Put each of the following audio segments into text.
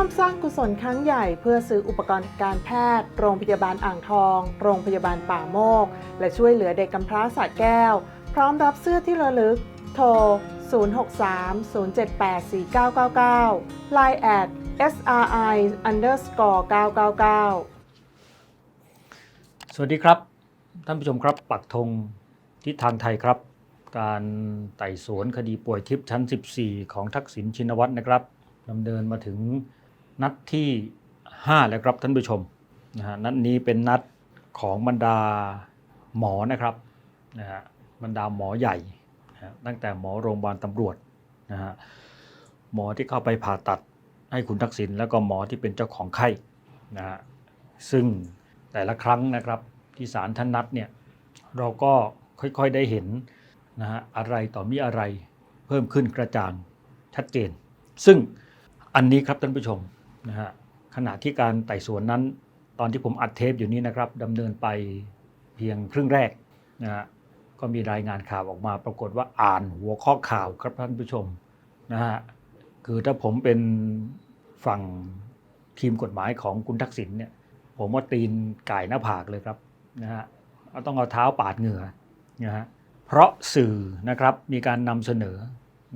ร่วมสร้างกุศลครั้งใหญ่เพื่อซื้ออุปกรณ์การแพทย์ โรงพยาบาลอ่างทอง โรงพยาบาลป่าโมก และช่วยเหลือเด็กกำพร้าสระแก้ว พร้อมรับเสื้อที่ระลึก โทร 063-078-4999 Line at SRI underscore 999 สวัสดีครับ ท่านผู้ชมครับปักธงทิศทางไทยครับ การไต่สวนคดีป่วยทิพย์ชั้น 14 ของทักษิณชินวัตรนะครับดำเนินมาถึง นัดที่ 5 แล้วครับท่านผู้ชมนะฮะนัดนี้เป็นนัดของบรรดาหมอนะครับนะฮะบรรดาหมอใหญ่นะตั้งแต่หมอโรงพยาบาลตำรวจนะฮะหมอที่เข้าไปผ่าตัดให้คุณทักษิณแล้วก็หมอที่เป็นเจ้าของไข้นะฮะซึ่งแต่ละครั้งนะครับที่ศาลท่านนัดเนี่ยเราก็ค่อยๆได้เห็นนะฮะอะไรต่อมีอะไรเพิ่มขึ้นกระจ่างชัดเจน ซึ่งอันนี้ครับท่านผู้ชม นะฮะขณะที่การไต่สวนนั้น ตอนที่ผมอัดเทปอยู่นี้นะครับดำเนินไปเพียงครึ่งแรกนะฮะก็มีรายงานข่าวออกมา ปรากฏว่าอ่านหัวข้อข่าวครับท่านผู้ชมนะฮะคือถ้าผมเป็นฝั่งทีมกฎหมายของคุณทักษิณเนี่ยผมว่าตีนไก่หน้าผากเลยครับนะฮะเอาต้องเอาเท้าปาดเหงื่อนะฮะเพราะสื่อนะครับมีการนำเสนอ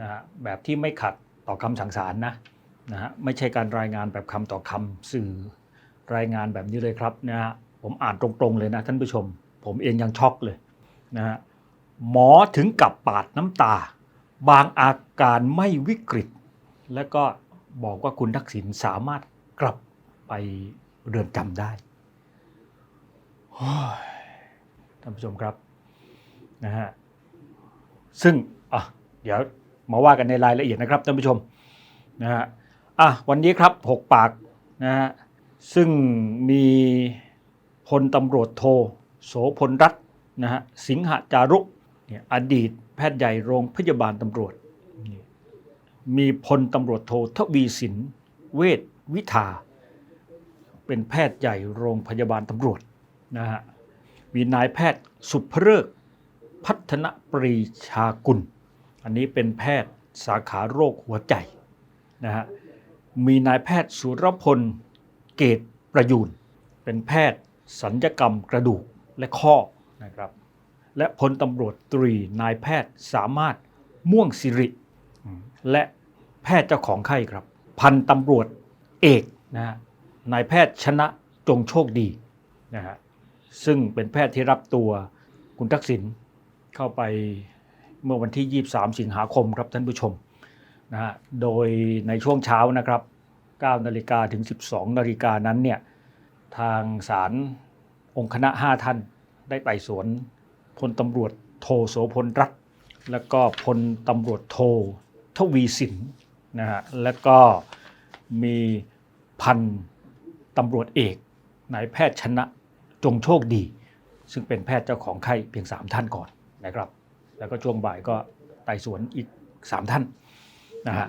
นะฮะแบบที่ไม่ขัดต่อคำสั่งศาลนะ นะฮะไม่ใช่การรายงานแบบคำต่อคำสื่อรายงานแบบนี้เลยครับนะฮะผมอ่านตรงๆเลยนะท่านผู้ชม ผมเองยังช็อกเลยนะฮะหมอถึงกับปาดน้ำตา บางอาการไม่วิกฤต และก็บอกว่าคุณทักษิณสามารถกลับไปเรือนจำได้ท่านผู้ชมครับนะฮะซึ่งอะเดี๋ยวมาว่ากันในรายละเอียดนะครับท่านผู้ชมนะฮะ อะวันนี้ครับหกปากนะฮะซึ่งมีพลตำรวจโทโสพลรัตนะฮะสิงหจารุเนี่ยอดีตแพทย์ใหญ่โรงพยาบาลตำรวจ มีพลตำรวจโททวีสินเวชวิทา เป็นแพทย์ใหญ่โรงพยาบาลตำรวจนะฮะมีนายแพทย์สุภเริกพัฒนปรีชากุล อันนี้เป็นแพทย์สาขาโรคหัวใจนะฮะ มีนายแพทย์สุรพล เกตประยูน เป็นแพทย์สัญญกรรมกระดูกและข้อนะครับ และพลตำรวจตรีนายแพทย์สามารถม่วงสิริ และแพทย์เจ้าของไข้ครับ พันตำรวจเอกนะฮะนายแพทย์ชนะจงโชคดีนะฮะซึ่งเป็นแพทย์ที่รับตัวคุณทักษิณเข้าไปเมื่อวันที่ 23 สิงหาคมครับท่านผู้ชม นะฮะโดยในช่วงเช้านะครับ9นาฬิกาถึง 12นาฬิกานั้นเนี่ยทางศาลองค์คณะ 5 ท่านได้ไต่สวนพลตำรวจโทโสพลรัตแล้วก็พลตำรวจโททวีสินนะฮะแล้วก็มีพันตำรวจเอกนายแพทย์ชนะจงโชคดี ซึ่งเป็นแพทย์เจ้าของไข้เพียง 3 ท่านก่อนนะครับ แล้วก็ช่วงบ่ายก็ไต่สวนอีก 3 ท่าน นะฮะ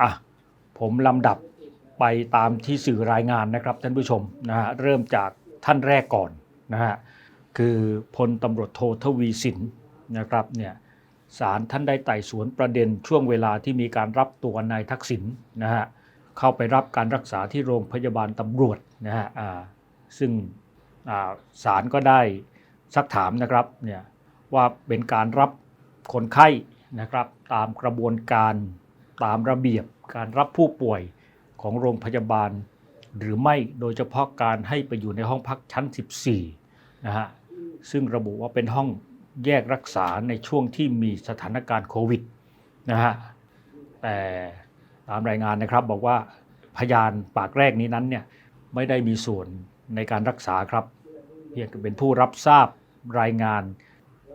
อะผมลำดับไปตามที่สื่อรายงานนะครับท่านผู้ชมนะฮะเริ่มจากท่านแรกก่อนนะฮะคือพลตำรวจโททวีสินนะครับเนี่ยศาลท่านได้ไต่สวนประเด็นช่วงเวลาที่มีการรับตัวนายทักษิณนะฮะเข้าไปรับการรักษาที่โรงพยาบาลตำรวจนะฮะอ่าซึ่งอ่าศาลก็ได้ซักถามนะครับเนี่ยว่าเป็นการรับคนไข้นะครับตามกระบวนการ ตามระเบียบการรับผู้ป่วยของโรงพยาบาล หรือไม่โดยเฉพาะการให้ไปอยู่ในห้องพักชั้น 14 นะฮะ ซึ่งระบุว่าเป็นห้องแยกรักษาในช่วงที่มีสถานการณ์โควิดนะฮะ แต่ตามรายงานนะครับบอกว่าพยานปากแรกนี้นั้นเนี่ยไม่ได้มีส่วนในการรักษาครับ เพียงแต่เป็นผู้รับทราบรายงาน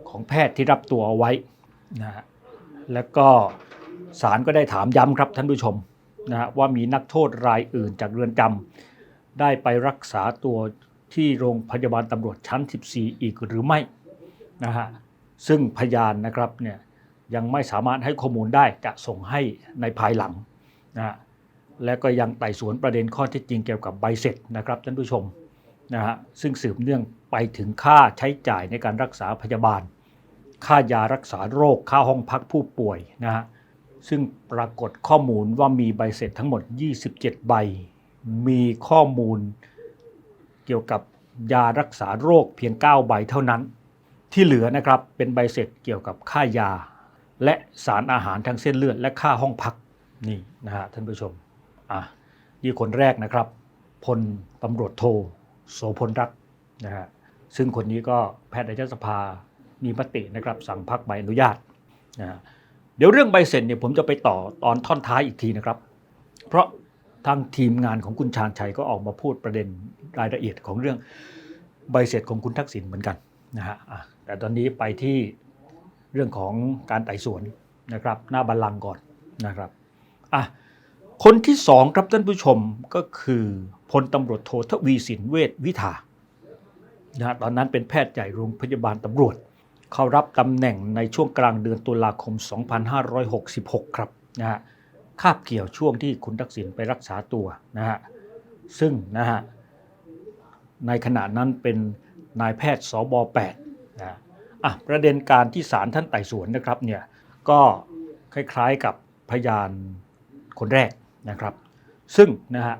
ของแพทย์ที่รับตัวเอาไว้นะฮะแล้วก็ ศาลก็ได้ถามย้ำครับท่านผู้ชมนะฮะว่ามีนักโทษรายอื่นจากเรือนจำได้ไปรักษาตัวที่โรงพยาบาลตำรวจชั้น 14 อีกหรือไม่นะฮะซึ่งพยานนะครับเนี่ยยังไม่สามารถให้ข้อมูลได้จะส่งให้ในภายหลังนะฮะและก็ยังไต่สวนประเด็นข้อเท็จจริงเกี่ยวกับใบเสร็จนะครับท่านผู้ชมนะฮะซึ่งสืบเนื่องไปถึงค่าใช้จ่ายในการรักษาพยาบาล ค่ายารักษาโรค ค่าห้องพักผู้ป่วยนะฮะ ซึ่งปรากฏข้อมูลว่ามีใบเสร็จทั้งหมด 27 ใบ มีข้อมูลเกี่ยวกับยารักษาโรคเพียง 9 ใบเท่านั้น ที่เหลือนะครับเป็นใบเสร็จเกี่ยวกับค่ายา และสารอาหารทางเส้นเลือด และค่าห้องพักนี่นะฮะท่านผู้ชมอะนี่คนแรกนะครับพลตำรวจโทโสพลรัตนะฮะซึ่งคนนี้ก็แพทยสภามีมตินะครับสั่งพักใบอนุญาตนะฮะ เดี๋ยวเรื่องใบเสร็จเนี่ยผมจะไปต่อตอนท่อนท้ายอีกทีนะครับ เพราะทางทีมงานของคุณชาญชัยก็ออกมาพูดประเด็นรายละเอียดของเรื่องใบเสร็จของคุณทักษิณเหมือนกันนะฮะแต่ตอนนี้ไปที่เรื่องของการไต่สวนนะครับ หน้าบัลลังก์ก่อนนะครับอะคนที่สองครับท่านผู้ชมก็คือพลตำรวจโททวีสินเวชวิทานะตอนนั้นเป็นแพทย์ใหญ่โรงพยาบาลตำรวจ เขารับตำแหน่งในช่วงกลางเดือนตุลาคม 2566 ครับนะฮะคาบเกี่ยวช่วงที่คุณทักษิณไปรักษาตัวนะฮะซึ่งนะฮะในขณะนั้นเป็นนายแพทย์สบ8นะอะประเด็นการที่ศาลท่านไต่สวนนะครับเนี่ยก็คล้ายๆกับพยานคนแรกนะครับ ซึ่งนะฮะ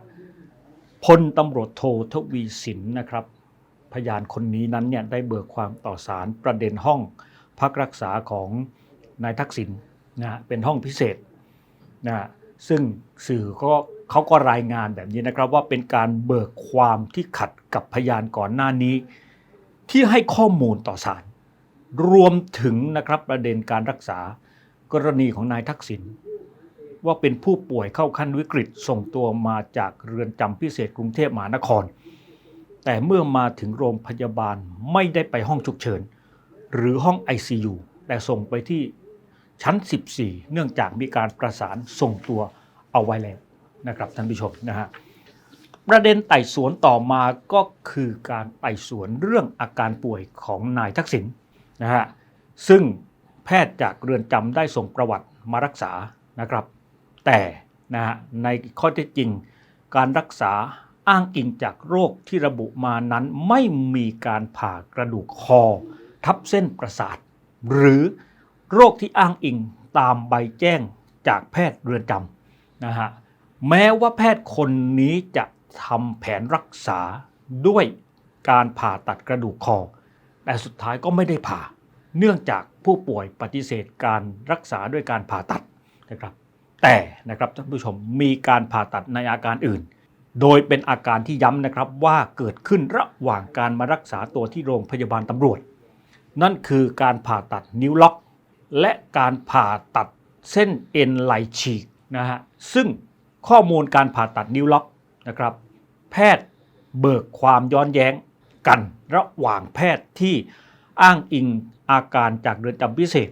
พลตำรวจโททวีสินนะครับ พยานคนนี้นั้นเนี่ยได้เบิกความต่อศาลประเด็นห้องพักรักษาของนายทักษิณนะฮะเป็นห้องพิเศษนะฮะซึ่งสื่อก็เขาก็รายงานแบบนี้นะครับว่าเป็นการเบิกความที่ขัดกับพยานก่อนหน้านี้ ที่ให้ข้อมูลต่อศาลรวมถึงนะครับประเด็นการรักษากรณีของนายทักษิณว่าเป็นผู้ป่วยเข้าขั้นวิกฤตส่งตัวมาจากเรือนจำพิเศษกรุงเทพมหานคร แต่เมื่อมาถึงโรงพยาบาลไม่ได้ไปห้องฉุกเฉิน หรือห้อง ICU แต่ส่งไปที่ชั้น 14 เนื่องจากมีการประสานส่งตัวเอาไว้แล้วนะครับท่านผู้ชมนะฮะประเด็นไต่สวนต่อมาก็คือการไต่สวนเรื่องอาการป่วยของนายทักษิณนะฮะซึ่งแพทย์จากเรือนจำได้ส่งประวัติมารักษานะครับ แต่นะฮะในข้อเท็จจริงการรักษา อ้างอิงจากโรคที่ระบุมานั้นไม่มีการผ่ากระดูกคอ ทับเส้นประสาท หรือโรคที่อ้างอิงตามใบแจ้งจากแพทย์เรือนจำนะฮะแม้ว่าแพทย์คนนี้จะทำแผนรักษาด้วยการผ่าตัดกระดูกคอ แต่สุดท้ายก็ไม่ได้ผ่า เนื่องจากผู้ป่วยปฏิเสธการรักษาด้วยการผ่าตัดนะครับ แต่นะครับท่านผู้ชมมีการผ่าตัดในอาการอื่น โดยเป็นอาการที่ย้ำนะครับว่าเกิดขึ้นระหว่างการมารักษาตัวที่โรงพยาบาลตำรวจ นั่นคือการผ่าตัดนิ้วล็อก และการผ่าตัดเส้นเอ็นไหลฉีกนะฮะซึ่งข้อมูลการผ่าตัดนิ้วล็อกนะครับ แพทย์เบิกความย้อนแย้งกันระหว่างแพทย์ที่อ้างอิงอาการจากเรือนจำพิเศษ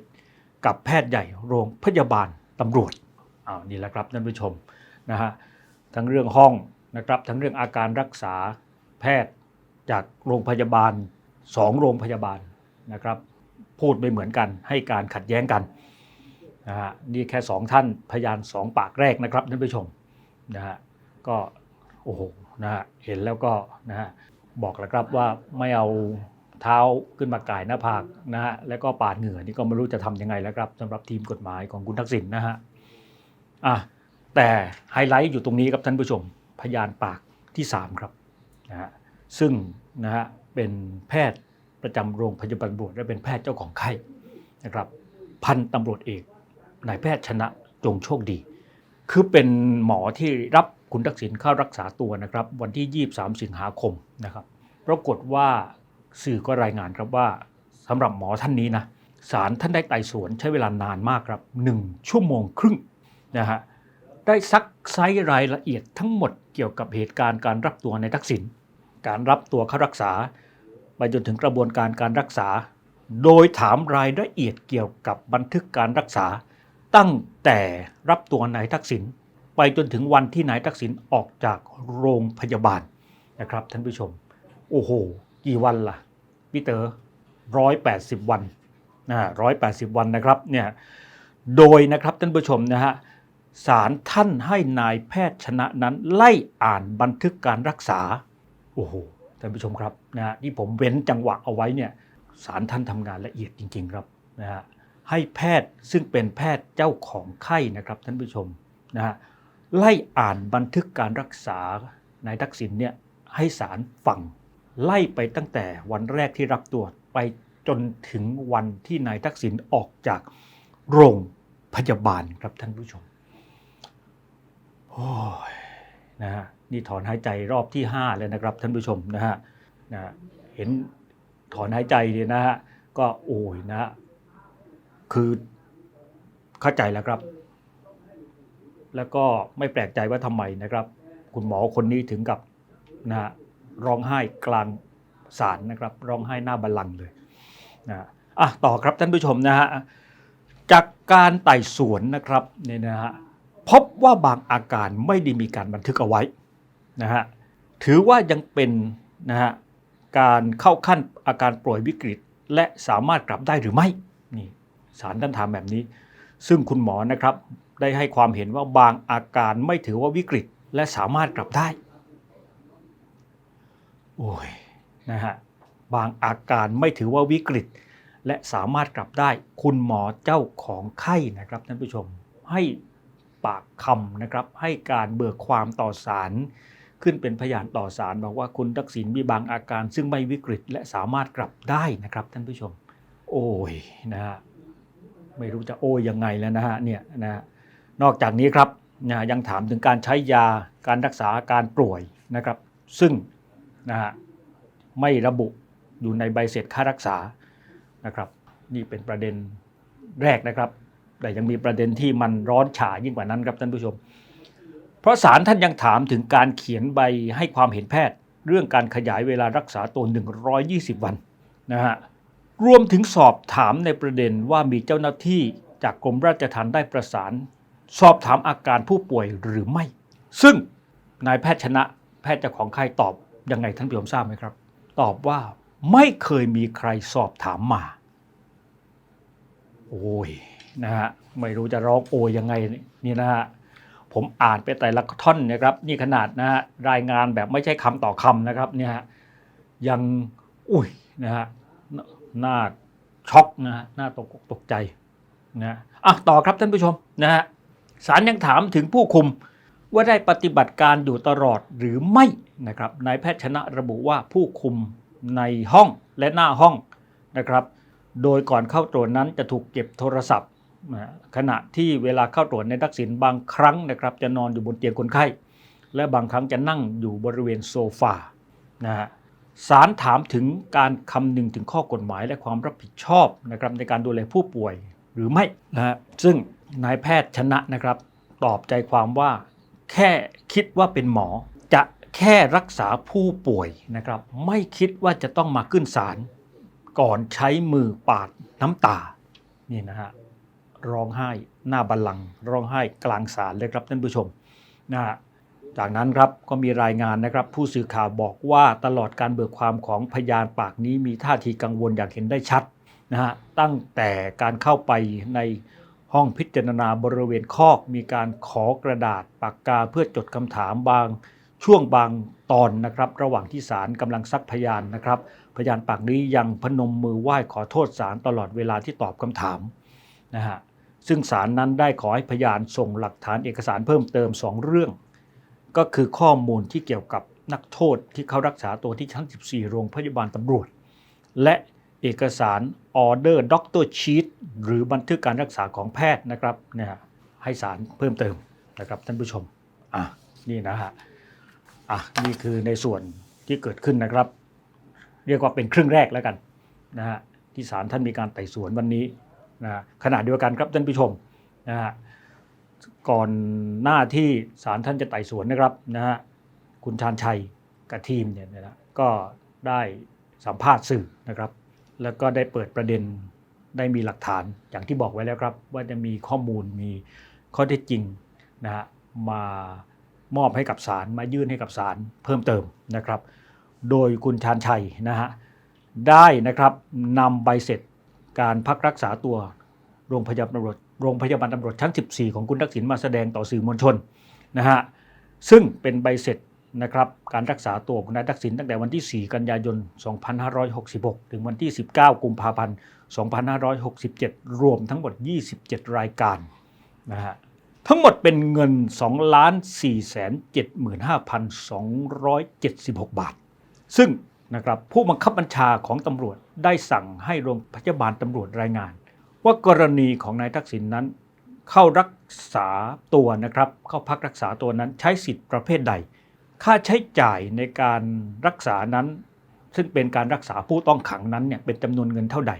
กับแพทย์ใหญ่โรงพยาบาลตำรวจอ้าวนี่แหละครับท่านผู้ชมนะฮะทั้งเรื่องห้อง นะครับทั้งเรื่องอาการรักษาแพทย์จากโรงพยาบาลสองโรงพยาบาลนะครับพูดไม่เหมือนกันให้การขัดแย้งกันนะฮะนี่แค่สองท่านพยานสองปากแรกนะครับท่านผู้ชมนะฮะก็โอ้โหนะฮะเห็นแล้วก็นะฮะบอกแล้วครับว่าไม่เอาเท้าขึ้นมาก่ายหน้าผากนะฮะแล้วก็ปาดเหงื่อนี่ก็ไม่รู้จะทำยังไงแล้วครับสำหรับทีมกฎหมายของคุณทักษิณนะฮะอะแต่ไฮไลท์อยู่ตรงนี้ครับท่านผู้ชม พยานปากที่ 3 ครับนะฮะซึ่งนะฮะเป็นแพทย์ประจำโรงพยาบาลตำรวจและเป็นแพทย์เจ้าของไข้นะครับพันตำรวจเอกนายแพทย์ชนะจงโชคดี คือเป็นหมอที่รับคุณทักษิณเข้ารักษาตัวนะครับ วันที่ 23 สิงหาคมนะครับปรากฏว่าสื่อก็รายงานครับว่าสำหรับหมอท่านนี้นะศาลท่านได้ไต่สวนใช้เวลานานมากครับ 1 ชั่วโมงครึ่งนะฮะ ได้ซักไซรายละเอียดทั้งหมดเกี่ยวกับเหตุการณ์การรับตัวในทักษิณการรับตัวเข้ารักษา ไปจนถึงกระบวนการการรักษา โดยถามรายละเอียดเกี่ยวกับบันทึกการรักษา ตั้งแต่รับตัวนายทักษิณไปจนถึงวันที่นายทักษิณออกจากโรงพยาบาลนะครับท่านผู้ชม โอ้โห กี่วันล่ะพี่เต๋อร้อยแปดสิบวันนะร้อยแปดสิบวันนะครับเนี่ยโดยนะครับท่านผู้ชมนะฮะ ศาลท่านให้นายแพทย์ชนะนั้นไล่อ่านบันทึกการรักษา โอ้โหท่านผู้ชมครับนะฮะที่ผมเว้นจังหวะเอาไว้เนี่ยสารท่านทำงานละเอียดจริง ๆ ครับนะฮะให้แพทย์ซึ่งเป็นแพทย์เจ้าของไข้นะครับท่านผู้ชมนะฮะไล่อ่านบันทึกการรักษานายทักษิณเนี่ยให้ศาลฟังไล่ไปตั้งแต่วันแรกที่รับตัวไปจนถึงวันที่นายทักษิณออกจากโรงพยาบาลครับท่านผู้ชม โอ้ยนะฮะนี่ถอนหายใจรอบที่ 5 เลยนะครับท่านผู้ชมนะฮะนะเห็นถอนหายใจเนี่ยนะฮะก็โอ้ยนะฮะคือเข้าใจแล้วครับ แล้วก็ไม่แปลกใจว่าทำไมนะครับ คุณหมอคนนี้ถึงกับนะฮะร้องไห้กลางศาลนะครับ ร้องไห้หน้าบัลลังก์เลยนะฮะอะต่อครับท่านผู้ชมนะฮะจากการไต่สวนนะครับเนี่ยนะฮะ พบว่าบางอาการไม่ได้มีการบันทึกเอาไว้นะฮะถือว่ายังเป็นนะฮะการเข้าขั้นอาการป่วยวิกฤต และสามารถกลับได้หรือไม่นี่สารท่านถามแบบนี้ ซึ่งคุณหมอนะครับได้ให้ความเห็นว่าบางอาการไม่ถือว่าวิกฤต และสามารถกลับได้ โอ้ยนะฮะบางอาการไม่ถือว่าวิกฤต และสามารถกลับได้ คุณหมอเจ้าของไข้นะครับท่านผู้ชมให้ ปากคำนะครับให้การเบิกความต่อศาลขึ้นเป็นพยานต่อศาลบอกว่าคุณทักษิณมีบางอาการ ซึ่งไม่วิกฤตและสามารถกลับได้นะครับท่านผู้ชม โอ้ยนะฮะไม่รู้จะโอ้ยยังไงแล้วนะฮะเนี่ยนะฮะนอกจากนี้ครับนะยังถามถึงการใช้ยาการรักษาอาการป่วยนะครับ ซึ่งนะฮะไม่ระบุอยู่ในใบเสร็จค่ารักษานะครับ นี่เป็นประเด็นแรกนะครับ แต่ยังมีประเด็นที่มันร้อนฉายิ่งกว่านั้นครับท่านผู้ชม เพราะศาลท่านยังถามถึงการเขียนใบให้ความเห็นแพทย์ เรื่องการขยายเวลารักษาตัว 120 วันนะฮะรวมถึงสอบถามในประเด็นว่ามีเจ้าหน้าที่จากกรมราชทัณฑ์ได้ประสาน สอบถามอาการผู้ป่วยหรือไม่ ซึ่งนายแพทย์ชนะแพทย์เจ้าของไข้ตอบยังไงท่านผู้ชมทราบไหมครับ ตอบว่าไม่เคยมีใครสอบถามมา โอ้ย นะฮะไม่รู้จะร้องโอยยังไงนี่นะฮะผมอ่านไปแต่ละท่อนนะครับ นี่ขนาดนะฮะรายงานแบบไม่ใช่คำต่อคำนะครับเนี่ยฮะยังอุ้ยนะฮะหน้าช็อกนะฮะน้าตกตกใจนะอะต่อครับท่านผู้ชมนะฮะศาลยังถามถึงผู้คุมว่าได้ปฏิบัติการอยู่ตลอดหรือไม่นะครับนายแพทย์ชนะระบุว่าผู้คุมในห้องและหน้าห้องนะครับ โดยก่อนเข้าตรวจนั้นจะถูกเก็บโทรศัพท์ ขณะที่เวลาเข้าตรวจในทักษิณบางครั้งนะครับ จะนอนอยู่บนเตียงคนไข้ และบางครั้งจะนั่งอยู่บริเวณโซฟานะฮะศาลถามถึงการคำนึงถึงข้อกฎหมายและความรับผิดชอบนะครับในการดูแลผู้ป่วยหรือไม่นะฮะซึ่งนายแพทย์ชนะนะครับ ตอบใจความว่า แค่คิดว่าเป็นหมอ จะแค่รักษาผู้ป่วยนะครับ ไม่คิดว่าจะต้องมาขึ้นศาลก่อนใช้มือปาดน้ำตานี่นะฮะ ร้องไห้ หน้าบัลลังก์ร้องไห้กลางศาลเลยครับท่านผู้ชมนะฮะจากนั้นครับก็มีรายงานนะครับ ผู้สื่อข่าวบอกว่าตลอดการเบิกความของพยานปากนี้มีท่าทีกังวลอย่างเห็นได้ชัดนะฮะตั้งแต่การเข้าไปในห้องพิจารณาบริเวณคอกมีการขอกระดาษปากกาเพื่อจดคำถามบางช่วงบางตอนนะครับ ระหว่างที่ศาลกำลังซักพยานนะครับ พยานปากนี้ยังพนมมือไหว้ขอโทษศาลตลอดเวลาที่ตอบคำถามนะฮะ ซึ่งศาลนั้นได้ขอให้พยานส่งหลักฐานเอกสารเพิ่มเติม 2 เรื่อง ก็คือข้อมูลที่เกี่ยวกับนักโทษที่เขารักษาตัวที่ชั้น 14 โรงพยาบาลตำรวจ และเอกสารออเดอร์ด็อกเตอร์ชีตหรือบันทึกการรักษาของแพทย์นะครับเนี่ยให้ศาลเพิ่มเติมนะครับท่านผู้ชมอะนี่นะฮะอะนี่คือในส่วนที่เกิดขึ้นนะครับ เรียกว่าเป็นครึ่งแรกแล้วกันนะฮะที่ศาลท่านมีการไต่สวนวันนี้ นะขณะเดียวกันครับท่านผู้ชมนะฮะก่อนหน้าที่ศาลท่านจะไต่สวนนะครับนะฮะคุณชาญชัยกับทีมเนี่ยนะก็ได้สัมภาษณ์สื่อนะครับ แล้วก็ได้เปิดประเด็นได้มีหลักฐานอย่างที่บอกไว้แล้วครับ ว่าจะมีข้อมูลมีข้อเท็จจริงนะฮะมามอบให้กับศาลมายื่นให้กับศาลเพิ่มเติมนะครับ โดยคุณชาญชัยนะฮะได้นะครับนำใบเสร็จ การพักรักษาตัวโรงพยาบาลตำรวจโรงพยาบาลตำรวจชั้น 14 ของคุณทักษิณมาแสดงต่อสื่อมวลชนนะฮะซึ่งเป็นใบเสร็จนะครับการรักษาตัวของนายทักษิณตั้งแต่วันที่ 4 กันยายน 2566 ถึงวันที่ 19 กุมภาพันธ์ 2567 รวมทั้งหมด 27 รายการนะฮะทั้งหมดเป็นเงิน 2 4 7 5 2 7 6 บาท ซึ่ง นะครับผู้บังคับบัญชาของตำรวจได้สั่งให้โรงพยาบาลตำรวจรายงาน ว่ากรณีของนายทักษิณนนั้น เข้ารักษาตัวนะครับ เข้าพักรักษาตัวนั้นใช้สิทธิ์ประเภทใด ค่าใช้จ่ายในการรักษานั้น ซึ่งเป็นการรักษาผู้ต้องขังนั้นเนี่ยเป็นจำนวนเงินเท่าใด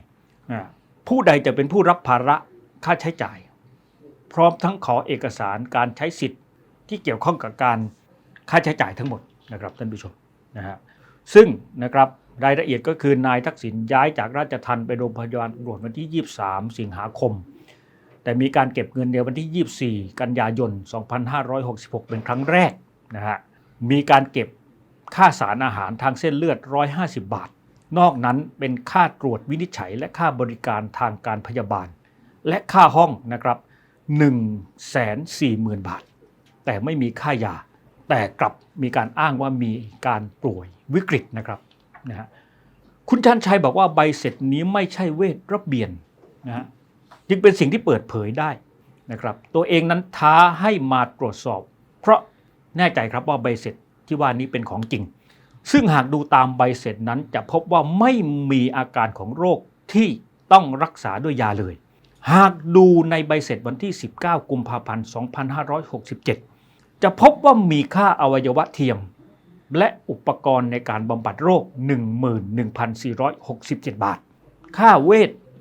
ผู้ใดจะเป็นผู้รับภาระค่าใช้จ่าย พร้อมทั้งขอเอกสารการใช้สิทธิ์ที่เกี่ยวข้องกับการค่าใช้จ่ายทั้งหมดนะครับท่านผู้ชมนะฮะ ซึ่งนะครับรายละเอียดก็คือนายทักษิณย้ายจากราชทัณฑ์ไปโรงพยาบาลตำรวจวันที่ 23 สิงหาคม แต่มีการเก็บเงินในวันที่ 24 กันยายน 2566 เป็นครั้งแรกนะฮะมีการเก็บค่าสารอาหารทางเส้นเลือด 150 บาท นอกนั้นเป็นค่าตรวจวินิจฉัย และค่าบริการทางการพยาบาล และค่าห้องนะครับ1 4 0 0 0 0 บาท แต่ไม่มีค่ายา แต่กลับมีการอ้างว่ามีการป่วย วิกฤตนะครับนะฮะคุณชันชัยบอกว่าใบเสร็จนี้ไม่ใช่เวทระเบียนนะฮะจึงเป็นสิ่งที่เปิดเผยได้นะครับ ตัวเองนั้นท้าให้มาตรวจสอบ เพราะแน่ใจครับว่าใบเสร็จที่ว่านี้เป็นของจริง ซึ่งหากดูตามใบเสร็จนั้นจะพบว่าไม่มีอาการของโรคที่ต้องรักษาด้วยยาเลย หากดูในใบเสร็จวันที่ 19 กุมภาพันธ์ 2567 จะพบว่ามีค่าอวัยวะเทียม และอุปกรณ์ในการบำบัดโรค 11,467 บาท ค่าเว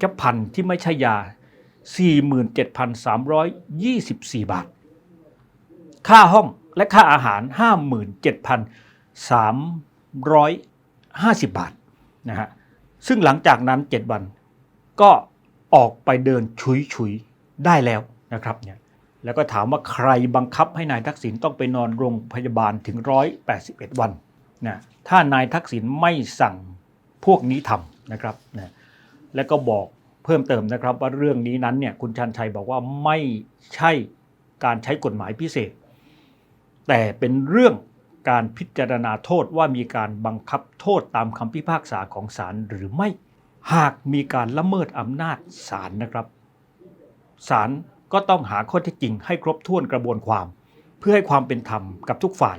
ชภัณฑ์ที่ไม่ใช่ยา 47,324 บาท ค่าห้องและค่าอาหาร 57,350 บาทนะฮะซึ่งหลังจากนั้น 7 วันก็ออกไปเดินชุยชุยๆได้แล้วนะครับเนี่ย แล้วก็ถามว่าใครบังคับให้นายทักษิณต้องไปนอนโรงพยาบาลถึง 181 วันนะถ้านายทักษิณไม่สั่งพวกนี้ทำนะครับนะแล้วก็บอกเพิ่มเติมนะครับว่าเรื่องนี้นั้นเนี่ยคุณชันชัยบอกว่าไม่ใช่การใช้กฎหมายพิเศษ แต่เป็นเรื่องการพิจารณาโทษว่ามีการบังคับโทษตามคำพิพากษาของศาลหรือไม่หากมีการละเมิดอำนาจศาลนะครับศาล ก็ต้องหาข้อเท็จจริงให้ครบถ้วนกระบวนความ เพื่อให้ความเป็นธรรมกับทุกฝ่าย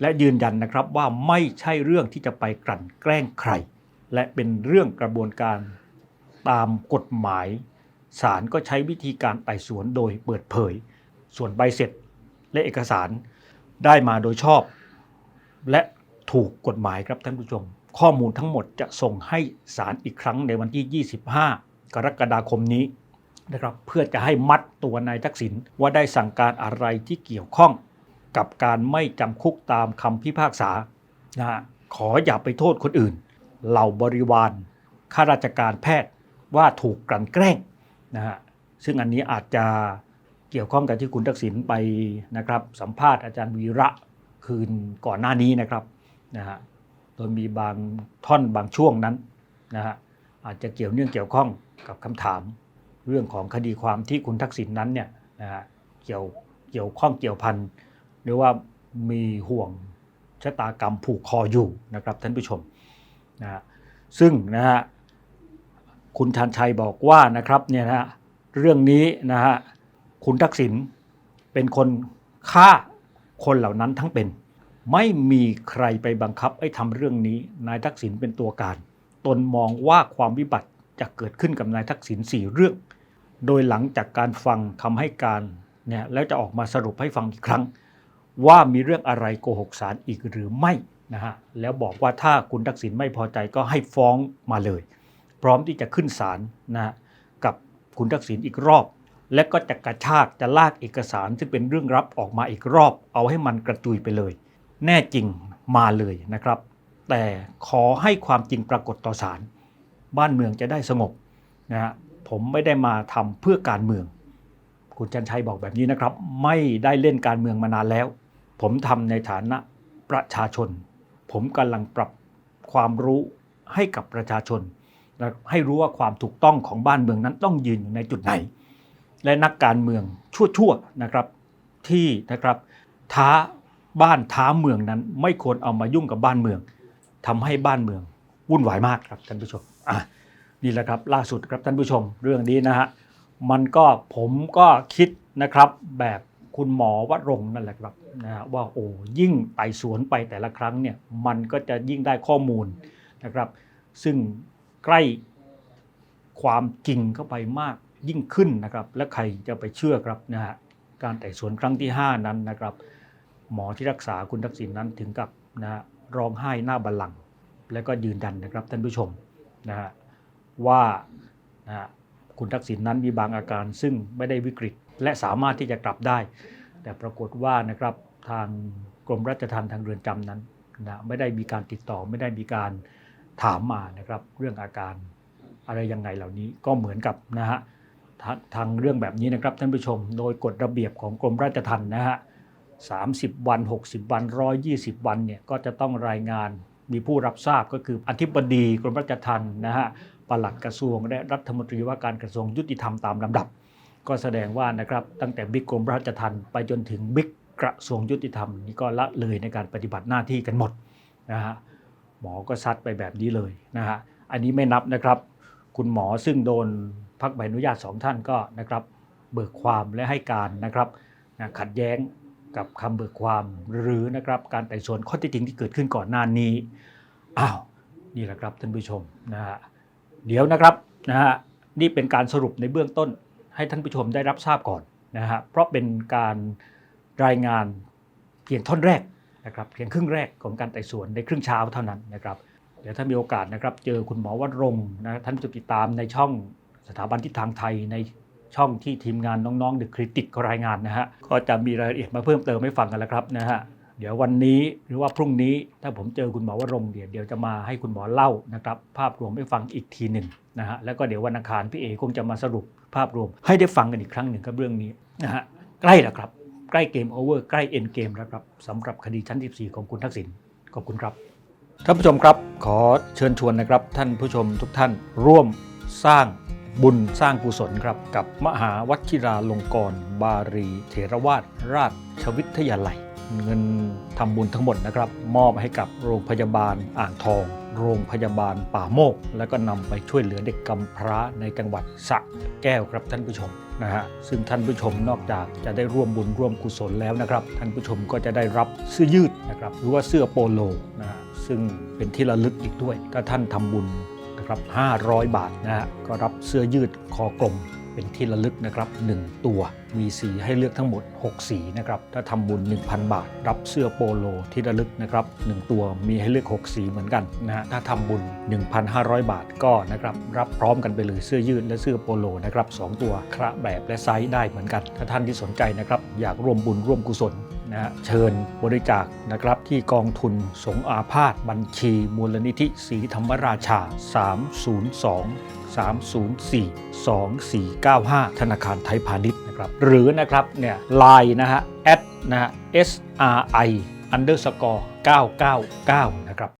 และยืนยันนะครับว่าไม่ใช่เรื่องที่จะไปกลั่นแกล้งใคร และเป็นเรื่องกระบวนการตามกฎหมายศาลก็ใช้วิธีการไต่สวนโดยเปิดเผย ส่วนใบเสร็จและเอกสารได้มาโดยชอบ และถูกกฎหมายครับท่านผู้ชม ข้อมูลทั้งหมดจะส่งให้ศาลอีกครั้งในวันที่ 25 กรกฎาคมนี้ นะครับเพื่อจะให้มัดตัวนายทักษิณว่าได้สั่งการอะไรที่เกี่ยวข้อง กับการไม่จำคุกตามคำพิพากษานะฮะขออย่าไปโทษคนอื่น เหล่าบริวารข้าราชการแพทย์ว่าถูกกลั่นแกล้งนะฮะซึ่งอันนี้อาจจะเกี่ยวข้องกับที่คุณทักษิณไปนะครับสัมภาษณ์อาจารย์วีระคืนก่อนหน้านี้นะครับนะฮะโดยมีบางท่อนบางช่วงนั้นนะฮะอาจจะเกี่ยวเนื่องเกี่ยวข้องกับคำถาม เรื่องของคดีความที่คุณทักษิณนั้นเนี่ยนะฮะเกี่ยวเกี่ยวข้องเกี่ยวพันหรือว่ามีห่วงชะตากรรมผูกคออยู่นะครับท่านผู้ชมนะฮะซึ่งนะฮะคุณชันชัยบอกว่านะครับเนี่ยนะฮะเรื่องนี้นะฮะคุณทักษิณเป็นคนฆ่าคนเหล่านั้นทั้งเป็น ไม่มีใครไปบังคับให้ทำเรื่องนี้ นายทักษิณเป็นตัวการ ตนมองว่าความวิบัติจะเกิดขึ้นกับนายทักษิณสี่เรื่อง โดยหลังจากการฟังคำให้การเนี่ยแล้วจะออกมาสรุปให้ฟังอีกครั้ง ว่ามีเรื่องอะไรโกหกศาลอีกหรือไม่นะฮะแล้วบอกว่าถ้าคุณทักษิณไม่พอใจก็ให้ฟ้องมาเลย พร้อมที่จะขึ้นศาลนะกับคุณทักษิณอีกรอบ และก็จะกระชากจะลากเอกสารซึ่งเป็นเรื่องลับออกมาอีกรอบ เอาให้มันกระจุยไปเลย แน่จริงมาเลยนะครับ แต่ขอให้ความจริงปรากฏต่อศาลบ้านเมืองจะได้สงบนะฮะ ผมไม่ได้มาทำเพื่อการเมือง คุณจันชัยบอกแบบนี้นะครับ ไม่ได้เล่นการเมืองมานานแล้ว ผมทำในฐานะประชาชน ผมกำลังปรับความรู้ให้กับประชาชนและให้รู้ว่าความถูกต้องของบ้านเมืองนั้นต้องยืนอยู่ในจุดไหน และนักการเมืองชั่วๆนะครับ ที่นะครับท้าบ้านท้าเมืองนั้น ไม่ควรเอามายุ่งกับบ้านเมืองทำให้บ้านเมืองวุ่นวายมากครับท่านผู้ชมอะ นี่แหละครับล่าสุดครับท่านผู้ชมเรื่องนี้นะฮะมันก็ผมก็คิดนะครับแบบคุณหมอวรงนั่นแหละครับนะว่าโอ้ยิ่งไต่สวนไปแต่ละครั้งเนี่ยมันก็จะยิ่งได้ข้อมูลนะครับ ซึ่งใกล้ความจริงเข้าไปมากยิ่งขึ้นนะครับ และใครจะไปเชื่อครับนะฮะการไต่สวนครั้งที่ 5 นั้นนะครับ หมอที่รักษาคุณทักษิณนั้นถึงกับนะฮะร้องไห้หน้าบัลลังก์และก็ยืนยันนะครับท่านผู้ชมนะฮะ ว่าคุณทักษิณนั้นมีบางอาการซึ่งไม่ได้วิกฤต และสามารถที่จะกลับได้ แต่ปรากฏว่านะครับทางกรมราชทัณฑ์ทางเรือนจำนั้นนะไม่ได้มีการติดต่อไม่ได้มีการถามมานะครับเรื่องอาการอะไรยังไงเหล่านี้ก็เหมือนกับนะฮะทาทางเรื่องแบบนี้นะครับท่านผู้ชม โดยกฎระเบียบของกรมราชทัณฑ์นะฮะ30 วัน 60 วัน 120 วันเนี่ยก็จะต้องรายงานมีผู้รับทราบก็คืออธิบดีกรมราชทัณฑ์นะฮะ ปลัดกระทรวง และรัฐมนตรีว่าการกระทรวงยุติธรรมตามลำดับ ก็แสดงว่านะครับตั้งแต่บิ๊กกรมราชทัณฑ์ไปจนถึงบิ๊กกระทรวงยุติธรรมนี่ก็ละเลยในการปฏิบัติหน้าที่กันหมดนะฮะหมอก็ซัดไปแบบนี้เลยนะฮะอันนี้ไม่นับนะครับ คุณหมอซึ่งโดนพักใบอนุญาตสองท่านก็นะครับเบิกความและให้การนะครับนะขัดแย้งกับคำเบิกความหรือนะครับการไต่สวนข้อเท็จจริงที่เกิดขึ้นก่อนหน้านี้อ้าวนี่แหละครับท่านผู้ชมนะฮะ เดี๋ยวนะครับนะฮะนี่เป็นการสรุปในเบื้องต้นให้ท่านผู้ชมได้รับทราบก่อนนะฮะเพราะเป็นการรายงานเพียงท่อนแรกนะครับเพียงครึ่งแรกของการไต่สวนในครึ่งเช้าเท่านั้นนะครับเดี๋ยวถ้ามีโอกาสนะครับเจอคุณหมอวัดรงนะท่านจะติดตามในช่องสถาบันทิศทางไทยในช่องที่ทีมงานน้องๆ The Critic เขารายงานนะฮะก็จะมีรายละเอียดมาเพิ่มเติมให้ฟังกันแล้วครับนะฮะ เดี๋ยววันนี้หรือว่าพรุ่งนี้ถ้าผมเจอคุณหมอวรงเดี๋ยวเดี๋ยวจะมาให้คุณหมอเล่านะครับภาพรวมให้ฟังอีกทีหนึ่งนะฮะแล้วก็เดี๋ยววันอังคารพี่เอคงจะมาสรุปภาพรวมให้ได้ฟังกันอีกครั้งหนึ่งครับเรื่องนี้นะฮะใกล้แล้วครับใกล้เกมโอเวอร์ใกล้เอ็นเกมแล้วครับสำหรับคดีชั้น 14 ของคุณทักษิณขอบคุณครับท่านผู้ชมครับขอเชิญชวนนะครับ ท่านผู้ชมทุกท่านร่วมสร้างบุญสร้างกุศลครับกับมหาวัชิราลงกรณ์บารีเถรวาทราชวิทยาลัย เงินทำบุญทั้งหมดนะครับ มอบให้กับโรงพยาบาลอ่างทอง โรงพยาบาลป่าโมก แล้วก็นำไปช่วยเหลือเด็กกำพร้าในจังหวัดสระแก้วครับท่านผู้ชมนะฮะซึ่งท่านผู้ชมนอกจากจะได้ร่วมบุญร่วมกุศลแล้วนะครับ ท่านผู้ชมก็จะได้รับเสื้อยืดนะครับหรือว่าเสื้อโปโลนะฮะซึ่งเป็นที่ระลึกอีกด้วยถ้าท่านทำบุญนะครับ500 บาทนะฮะก็รับเสื้อยืดคอกลม เป็นที่ระลึกนะครับ 1 ตัว มีสีให้เลือกทั้งหมด 6 สีนะครับ ถ้าทำบุญ 1,000 บาท รับเสื้อโปโลที่ระลึกนะครับ 1 ตัวมีให้เลือก 6 สีเหมือนกันนะฮะ ถ้าทำบุญ 1,500 บาทก็นะครับ รับพร้อมกันไปเลยเสื้อยืดและเสื้อโปโลนะครับสองตัวคระแบบและไซส์ได้เหมือนกัน ถ้าท่านที่สนใจนะครับ อยากร่วมบุญร่วมกุศล นะเชิญบริจาคนะครับที่กองทุนสงอาพาธบัญชีมูลนิธิศรีธรรมราชา 302 304 2495 ธนาคารไทยพาณิชย์นะครับ หรือนะครับเนี่ยไลน์นะฮะแอดนะฮะ SRI underscore 999 นะครับ